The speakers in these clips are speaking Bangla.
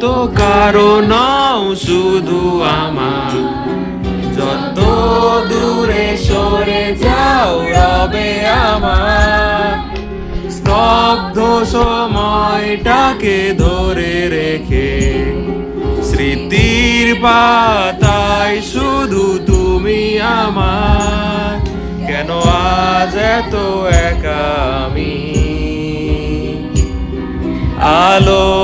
তো কারও নাও শুধু আমার। যত দূরে সরে যাও রবে আমার। স্তব্ধ সময়টাকে ধরে রেখে স্মৃতির পাতায় শুধু তুমি আমার। কেন আজ এত একা আমি? আলো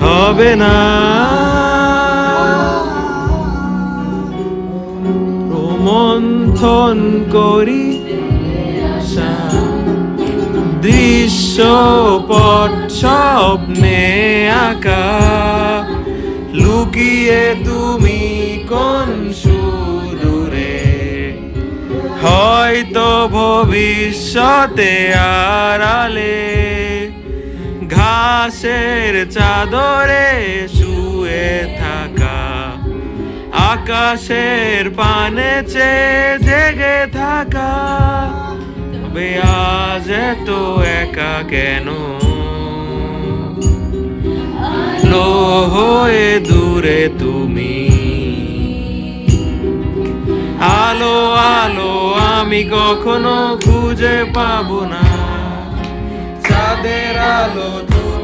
হবে না। রোমন্থন করি আশা দৃশ্যপট স্বপ্নে আঁকা। লুকিয়ে তুমি কোন সুদূরে? হয়তো ভবিষ্যতে আড়ালে ঘাসের চাদরে শুয়ে থাকা। আকাশের পানে চেয়ে জেগে থাকা। তবে আজ এত একা কেন? লো হয়ে দূরে তুমি। আলো আলো, আমি কখনো খুঁজে পাবো না। চাঁদের আলো